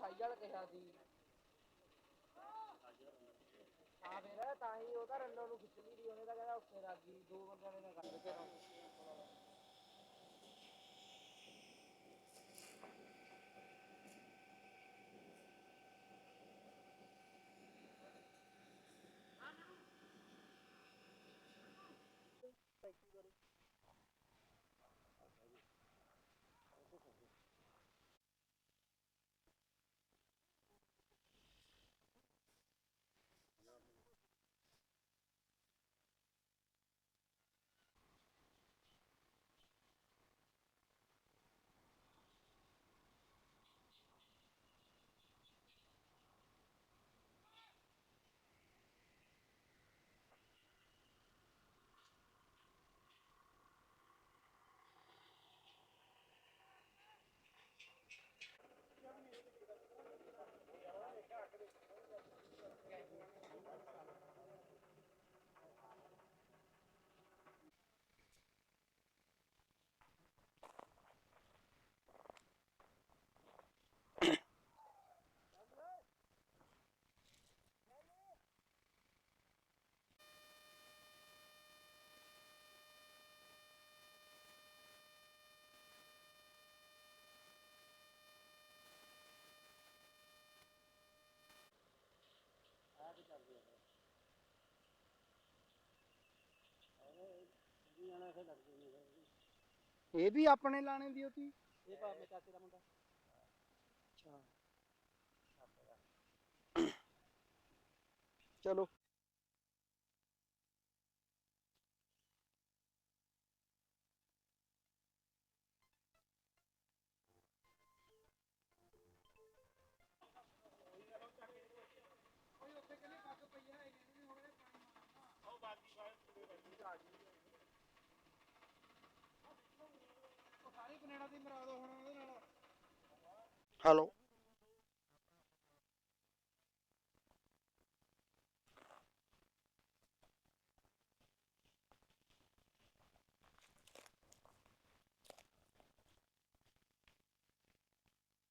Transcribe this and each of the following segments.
Cycle ਕਿਹਾ ਸੀ। ਹਾਂ ਫਿਰ ਤਾਂ ਹੀ ਉਹ ਤਾਂ ਰੰਨੋ ਨੂੰ ਖਿੱਚ ਲਈ ਦੀ ਉਹਨੇ ਤਾਂ ਕਹਿੰਦਾ ਉੱਥੇ ਲੱਗ ਗਈ ਦੋ ਬੰਦਿਆਂ ਨੇ ਨਾ ਕਰ ਕੇ ਇਹ ਵੀ ਆਪਣੇ ਲਾਣੇ ਦੀ ਹੋਤੀ ਇਹ ਭਾਵੇਂ ਚਾਚੇ ਦਾ ਮੁੰਡਾ। ਚਲੋ। ਹੈਲੋ।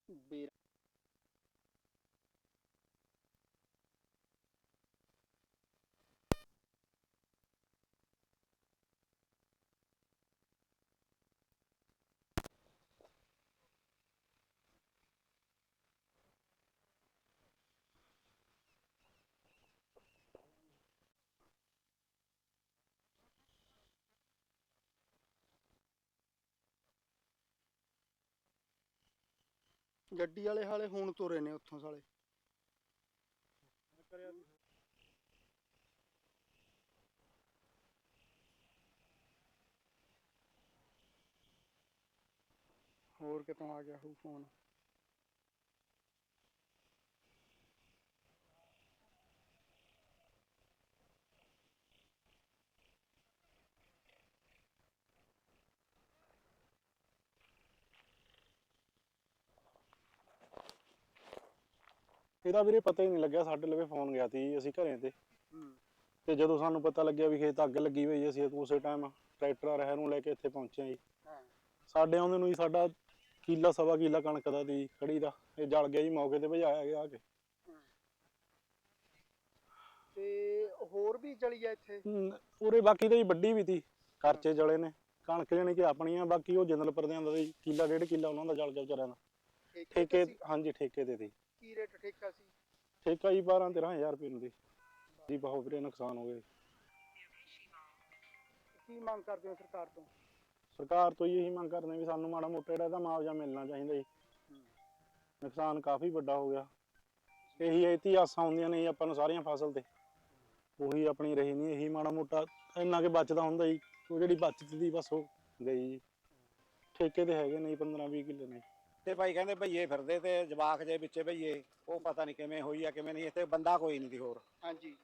ਵੀਰ ਗੱਡੀ ਵਾਲੇ ਹਾਲੇ ਹੁਣ ਤੁਰੇ ਨੇ ਉੱਥੋਂ ਸਾਲੇ। ਹੋਰ ਕਿਤੋਂ ਆ ਗਿਆ ਹੋਊ ਫੋਨ ਇਹਦਾ ਵੀਰੇ ਪਤਾ ਹੀ ਨਹੀਂ ਲੱਗਿਆ ਸਾਡੇ ਲਵੇ ਫੋਨ ਗਿਆ ਸੀ ਅਸੀਂ ਘਰੇ ਤੇ। ਹੂੰ। ਤੇ ਜਦੋਂ ਸਾਨੂੰ ਪਤਾ ਲੱਗਿਆ ਵੀ ਖੇਤ ਅੱਗ ਲੱਗੀ ਹੋਈ ਹੈ, ਅਸੀਂ ਉਸੇ ਟਾਈਮ ਟਰੈਕਟਰ ਰਹਿ ਨੂੰ ਲੈ ਕੇ ਇੱਥੇ ਪਹੁੰਚੇ ਜੀ। ਹਾਂ। ਸਾਡੇ ਆਉਂਦੇ ਨੂੰ ਹੀ ਸਾਡਾ ਕਿੱਲਾ ਸਵਾ ਕਿੱਲਾ ਕਣਕ ਦਾ ਦੀ ਖੜੀ ਦਾ। ਇਹ ਜਲ ਗਿਆ ਜੀ ਮੌਕੇ ਤੇ ਭਜਾਇਆ ਗਿਆ ਆ ਕੇ। ਤੇ ਹੋਰ ਵੀ ਚਲੀ ਆ ਇੱਥੇ? ਹਮ, ਉਰੇ ਬਾਕੀ ਤਾਂ ਜੀ ਵੱਡੀ ਵੀ ਤੀ ਖਰਚੇ ਜਲੇ ਨੇ। ਕਣਕ ਜਾਣੀ ਕਿ ਆਪਣੀਆਂ ਬਾਕੀ ਉਹ ਜਨਰਲ ਪਰਦਿਆਂ ਦਾ ਜੀ ਕਿੱਲਾ ਡੇਢ ਕਿੱਲਾ ਉਹਨਾਂ ਦਾ ਜਲ ਗਿਆ ਵਿਚਾਰਿਆਂ ਦਾ। ਠੇਕੇ? ਹਾਂਜੀ ਠੇਕੇ ਤੇ ਤੀ। ਕੀ ਰੇਟ ਠੇਕਾ ਸੀ? ਠੇਕਾ ਜੀ 12 13000 ਰੁਪਏ ਨੂੰ ਦੀ। ਜੀ ਬਹੁਤ ਵੀਰੇ ਨੁਕਸਾਨ ਹੋ ਗਏ। ਕੀ ਮੰਗ ਕਰਦੇ ਹੋ ਸਰਕਾਰ ਤੋਂ? ਸਰਕਾਰ ਤੋਂ ਇਹੀ ਮੰਗ ਕਰਦੇ ਵੀ ਸਾਨੂੰ ਮਾੜਾ ਮੋਟਾ ਜਿਹੜਾ ਇਹਦਾ ਮੁਆਵਜ਼ਾ ਮਿਲਣਾ ਚਾਹੀਦਾ ਜੀ। ਨੁਕਸਾਨ ਕਾਫੀ ਵੱਡਾ ਹੋ ਗਿਆ। ਇਹੀ ਇਤੀ ਆਸਾਂ ਹੁੰਦੀਆਂ ਨੇ ਜੀ ਆਪਾਂ ਨੂੰ ਸਾਰੀਆਂ ਫਸਲ ਤੇ। ਉਹੀ ਆਪਣੀ ਰਹੀ ਨਹੀਂ ਇਹੀ ਮਾੜਾ ਮੋਟਾ ਇੰਨਾ ਕਿ ਬਚਦਾ ਹੁੰਦਾ ਜੀ। ਉਹ ਜਿਹੜੀ ਬਚਤ ਦੀ ਬਸ ਉਹ ਗਈ ਜੀ। ਠੇਕੇ ਤੇ ਹੈਗੇ ਨੇ 15 20 ਕਿੱਲੇ ਨੇ। ਤੇ ਭਾਈ ਕਹਿੰਦੇ ਭਈਏ ਫਿਰਦੇ ਤੇ ਜਵਾਕ ਜੇ ਵਿੱਚੇ ਭਈਏ ਉਹ ਪਤਾ ਨਹੀਂ ਕਿਵੇਂ ਹੋਈ ਆ ਕਿਵੇਂ ਨਹੀਂ ਇੱਥੇ ਬੰਦਾ ਕੋਈ ਨਹੀਂ ਦੀ ਹੋਰ। ਹਾਂਜੀ।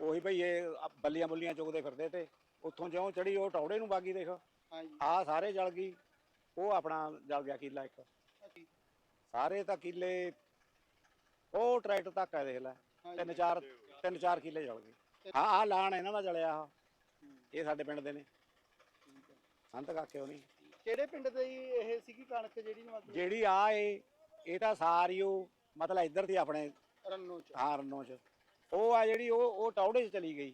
ਉਹੀ ਭਈਏ ਆ ਬੱਲੀਆਂ ਬੁੱਲੀਆਂ ਚੁਗਦੇ ਫਿਰਦੇ ਤੇ ਉੱਥੋਂ ਜਿਉਂ ਚੜੀ ਉਹ ਟੌੜੇ ਨੂੰ ਬਾਗੀ ਦੇਖ। ਹਾਂਜੀ। ਆ ਸਾਰੇ ਜਲ ਗਈ ਉਹ ਆਪਣਾ ਜਲ ਗਿਆ ਕਿੱਲਾ ਇੱਕ। ਹਾਂਜੀ ਸਾਰੇ ਤਾਂ ਕਿੱਲੇ ਉਹ ਟਰੈਕਟਰ ਤੱਕ ਆ ਦੇਖ ਲੈ ਤਿੰਨ ਚਾਰ ਤਿੰਨ ਚਾਰ ਕਿੱਲੇ ਜਲ ਗਏ। ਹਾਂ ਆ ਲਾਣ ਇਹਨਾਂ ਦਾ ਜਲਿਆ ਇਹ ਸਾਡੇ ਪਿੰਡ ਦੇ ਨੇ। ਸੰਤ ਕਾਕੇ ਨਹੀਂ ਕਿਹੜੇ ਪਿੰਡ ਦੇ ਜੀ ਇਹ ਸੀਗੀ ਕਣਕ ਜਿਹੜੀ ਮਤਲਬ? ਜਿਹੜੀ ਆ ਇਹ ਇਹ ਤਾਂ ਸਾਰੀ ਉਹ ਮਤਲਬ ਇੱਧਰ ਦੀ ਆਪਣੇ ਰੰਨੋ ਚ। ਹਾਂ ਰੰਨੋ ਚ। ਉਹ ਆ ਜਿਹੜੀ ਉਹ ਉਹ ਟੌੜੇ 'ਚ ਚਲੀ ਗਈ।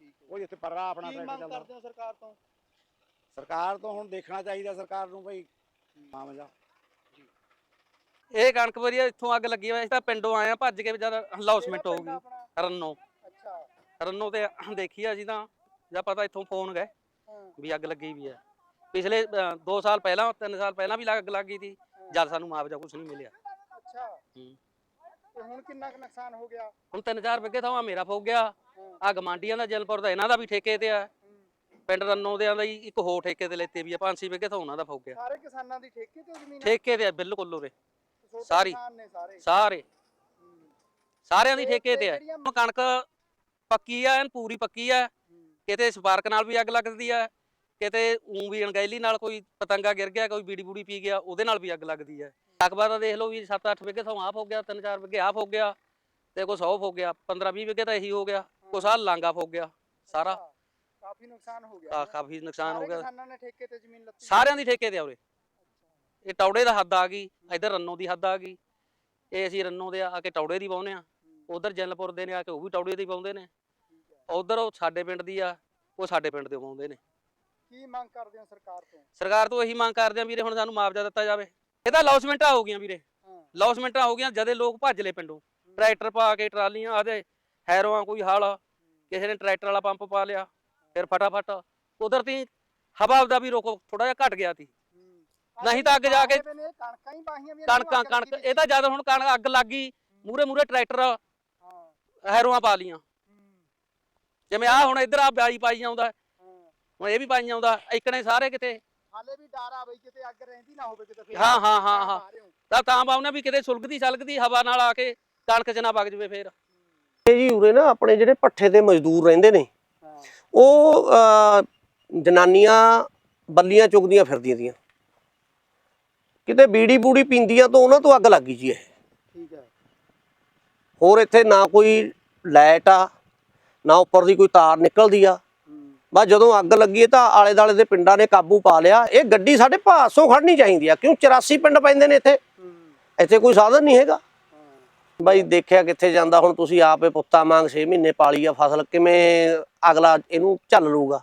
ਠੀਕ ਹੈ। ਉਹ ਜਿੱਥੇ ਪਰਰਾ ਆਪਣਾ ਕੀ ਟਰੈਕਟਰ ਮੰਗ ਚੱਲਦਾ। ਕਰਦੇ ਹੋ ਸਰਕਾਰ ਤੋਂ? ਸਰਕਾਰ ਤੋਂ ਹੁਣ ਦੇਖਣਾ ਚਾਹੀਦਾ ਸਰਕਾਰ ਨੂੰ ਬਈ ਮਾਮਲਾ ਇਹ ਕਣਕ ਵਧੀਆ ਇੱਥੋਂ ਅੱਗ ਲੱਗੀ ਹੋਈ ਅਸੀਂ ਤਾਂ ਪਿੰਡੋਂ ਆਏ ਆ ਭੱਜ ਕੇ ਜਦ ਹਲਾਉਸਮੈਂਟ ਹੋ ਕਿਹੜਾ ਗਈ ਪਿੰਡ ਆ ਆਪਣਾ? ਰੰਨੋ। ਅੱਛਾ। ਰੰਨੋ ਤੇ ਦੇਖੀ ਆ ਅਸੀਂ ਤਾਂ ਜਾਂ ਪਤਾ ਇੱਥੋਂ ਫੋਨ ਗਏ ਹਾਂ, ਵੀ ਅੱਗ ਲੱਗੀ ਵੀ ਹੈ। ਪਿਛਲੇ 2 ਸਾਲ ਪਹਿਲਾਂ 3 ਸਾਲ ਪਹਿਲਾਂ ਵੀ ਅੱਗ ਲੱਗੀ ਸੀ। ਜਦ ਸਾਨੂੰ ਮੁਆਵਜ਼ਾ ਕੁਝ ਨਹੀਂ ਮਿਲਿਆ। ਅੱਛਾ। ਹੂੰ। ਤੇ ਹੁਣ ਕਿੰਨਾ ਕੁ ਨੁਕਸਾਨ ਹੋ ਗਿਆ? ਹੁਣ 3-4 ਵਿਗੇ ਥਾਂ ਮੇਰਾ ਫੁੱਕ ਗਿਆ। ਆ ਗਮਾਂਡੀਆਂ ਦਾ ਜਲਪੁਰ ਦਾ ਇਹਨਾਂ ਦਾ ਵੀ ਠੇਕੇ ਤੇ ਆ। ਪਿੰਡ ਰੰਨੋ ਦੇ ਦਾ ਹੀ ਇੱਕ ਹੋਰ ਠੇਕੇ ਤੇ ਲੈਤੇ ਵੀ ਆ। 5-6 ਵਿਗੇ ਥਾਂ ਉਹਨਾਂ ਦਾ ਫੁੱਕ ਗਿਆ। ਸਾਰੇ ਕਿਸਾਨਾਂ ਦੀ ਠੇਕੇ ਤੇ ਜ਼ਮੀਨ ਆ? ਠੇਕੇ ਤੇ ਆ ਬਿਲਕੁਲ ਉਰੇ। ਸਾਰੀ। ਸਾਰੇ? ਸਾਰਿਆਂ ਦੀ ਠੇਕੇ ਤੇ ਆ। ਕਣਕ ਪੱਕੀ ਆ ਐਨ ਪੂਰੀ ਪੱਕੀ ਆ। ਕਿਤੇ ਸਪਾਰਕ ਨਾਲ ਵੀ ਅੱਗ ਲੱਗਦੀ ਆ। ਕਿਤੇ ਊਂ ਵੀ ਅਣਗਹਿਲੀ ਨਾਲ ਕੋਈ ਪਤੰਗਾ ਗਿਰ ਗਿਆ ਕੋਈ ਬੀੜੀ ਬੂੜੀ ਪੀ ਗਿਆ ਉਹਦੇ ਨਾਲ ਵੀ ਅੱਗ ਲੱਗਦੀ ਆ ਰਕਬਾ ਤਾਂ ਦੇਖ ਲਓ ਵੀ 7-8 ਵਿਗੇ ਤੋਂ ਆਪ ਹੋ ਗਿਆ 3-4 ਵਿਗੇ ਆਪ ਹੋ ਗਿਆ ਤੇ ਕੋਈ 100 ਹੋ ਗਿਆ 15-20 ਵਿਗੇ ਤਾਂ ਇਹੀ ਹੋ ਗਿਆ ਕੋਈ ਸਾਲ ਲਾਂਗਾ ਹੋ ਗਿਆ ਸਾਰਾ। ਕਾਫੀ ਨੁਕਸਾਨ ਹੋ ਗਿਆ ਹੈਂ? ਕਾਫੀ ਨੁਕਸਾਨ ਹੋ ਗਿਆ। ਕਿਸਾਨਾਂ ਨੇ ਠੇਕੇ ਤੇ ਜ਼ਮੀਨ ਲੱਤੀ। ਸਾਰਿਆਂ ਦੀ ਠੇਕੇ ਤੇ ਆ ਉਰੇ। ਇਹ ਟੌੜੇ ਦਾ ਹੱਦ ਆ ਗਈ ਇਧਰ ਰੰਨੋ ਦੀ ਹੱਦ ਆ ਗਈ। ਇਹ ਅਸੀਂ ਰੰਨੋ ਦੇ ਆ ਕੇ ਟੌੜੇ ਦੀ ਪਾਉਂਦੇ ਆ। ਉਧਰ ਜੈਨਪੁਰ ਦੇ ਨੇ ਆ ਕੇ ਉਹ ਵੀ ਟੌੜੇ ਦੀ ਪਾਉਂਦੇ ਨੇ। ਉਧਰ ਉਹ ਸਾਡੇ ਪਿੰਡ ਦੀ ਆ ਉਹ ਸਾਡੇ ਪਿੰਡ ਦੇ ਪਾਉਂਦੇ ਨੇ। ਕੀ ਮੰਗ ਕਰਦੇ ਹੋ ਸਰਕਾਰ ਤੋਂ? ਸਰਕਾਰ ਤੋਂ ਇਹੀ ਮੰਗ ਕਰਦੇ ਆ ਵੀਰੇ ਹੁਣ ਸਾਨੂੰ ਮੁਆਵਜ਼ਾ ਦਿੱਤਾ ਜਾਵੇ। ਇਹ ਤਾਂ ਲੌਸਮੈਂਟਾਂ ਹੋ ਗਈਆਂ ਵੀਰੇ। ਹਾਂ। ਲੌਸਮੈਂਟਾਂ ਹੋ ਗਈਆਂ ਜਦੇ ਲੋਕ ਭੱਜ ਲਏ ਪਿੰਡੋਂ। ਟਰੈਕਟਰ ਪਾ ਕੇ ਟਰਾਲੀਆਂ ਆਦੇ ਹੈਰੋਆਂ ਕੋਈ ਹਲ ਕਿਸੇ ਨੇ ਟਰੈਕਟਰ ਵਾਲਾ ਪੰਪ ਪਾ ਲਿਆ ਫਿਰ ਫਟਾਫਟ ਕੁਦਰਤੀ ਹਵਾ ਦਾ ਵੀ ਰੋਕੋ ਥੋੜਾ ਜਿਹਾ ਘਟ ਗਿਆ ਸੀ। ਨਹੀਂ ਤਾਂ ਅੱਗੇ ਜਾ ਕੇ- ਕਣਕਾਂ ਹੀ ਬਾਹੀਆਂ ਵੀ ਕਣਕਾਂ ਕਣਕ ਇਹ ਤਾਂ ਜਦ ਹੁਣ ਕਣਕ ਅੱਗ ਲੱਗ ਗਈ ਮੂਰੇ ਮੂਰੇ ਟਰੈਕਟਰ ਹਾਂ। ਹੈਰੋਆਂ ਪਾ ਲੀਆਂ ਜਿਵੇਂ ਆ ਹੁਣ ਇੱਧਰ ਆ ਬਿਆਈ ਪਾਈ ਜਾਂਦਾ ਹਾਂ ਹੁਣ ਇਹ ਵੀ ਪਾਈ ਜਾਂਦਾ ਇਕਣੇ ਸਾਰੇ ਕਿਤੇ। ਹਾਲੇ ਵੀ ਡਰ ਆ ਬਈ ਕਿਤੇ ਅੱਗ ਰਹਿੰਦੀ ਨਾ ਹੋਵੇ ਕਿਤੇ ਫਿਰ ਹਾਂ, ਹਾਂ, ਹਾਂ, ਤਾਂ ਹਾਂ। ਤਾਂ ਤਾਂ ਬਾਉਨੇ ਵੀ ਕਿਤੇ ਸੁਲਗਦੀ ਸਲਗਦੀ ਹਵਾ ਨਾਲ ਆ ਕੇ ਕਣਕ ਚ ਨਾ ਵਗ ਜਵੇ ਫੇਰ। ਇਹ ਜੀ ਉਰੇ ਨਾ ਆਪਣੇ ਜਿਹੜੇ ਪੱਠੇ ਤੇ ਮਜ਼ਦੂਰ ਰਹਿੰਦੇ ਨੇ ਉਹ ਜਨਾਨੀਆਂ ਬੱਲੀਆਂ ਚੁਗਦੀਆਂ ਫਿਰਦੀਆਂ ਦੀਆਂ ਕਿਤੇ ਬੀੜੀ ਬੂੜੀ ਪੀਂਦੀਆਂ ਤਾਂ ਉਹਨਾਂ ਤੋਂ ਅੱਗ ਲੱਗ ਗਈ ਜੀ ਇਹ। ਠੀਕ ਹੈ। ਹੋਰ ਇੱਥੇ ਨਾ ਕੋਈ ਲਾਈਟ ਆ ਨਾ ਉੱਪਰ ਦੀ ਕੋਈ ਤਾਰ ਨਿਕਲਦੀ ਆ। ਬਸ ਜਦੋਂ ਅੱਗ ਲੱਗੀ ਤਾਂ ਆਲੇ ਦਾਲੇ ਦੇ ਪਿੰਡਾਂ ਨੇ ਕਾਬੂ ਪਾ ਲਿਆ। ਇਹ ਗੱਡੀ ਸਾਡੇ ਭਾਸੋਂ ਖੜਨੀ ਚਾਹੀਦੀ ਆ, ਕਿਉਂ 84 ਪਿੰਡ ਪੈਂਦੇ ਨੇ ਇੱਥੇ? ਇੱਥੇ ਕੋਈ ਸਾਧਨ ਨਹੀਂ ਹੈਗਾ। ਹਾਂ ਬਾਈ ਦੇਖਿਆ ਕਿੱਥੇ ਜਾਂਦਾ, ਹੁਣ ਤੁਸੀਂ ਆਪੇ ਪੁੱਤਾਂ ਵਾਂਗ 6 ਮਹੀਨੇ ਪਾਲੀ ਆ, ਫਸਲ ਕਿਵੇਂ ਅਗਲਾ ਇਹਨੂੰ ਚੱਲ ਲੂਗਾ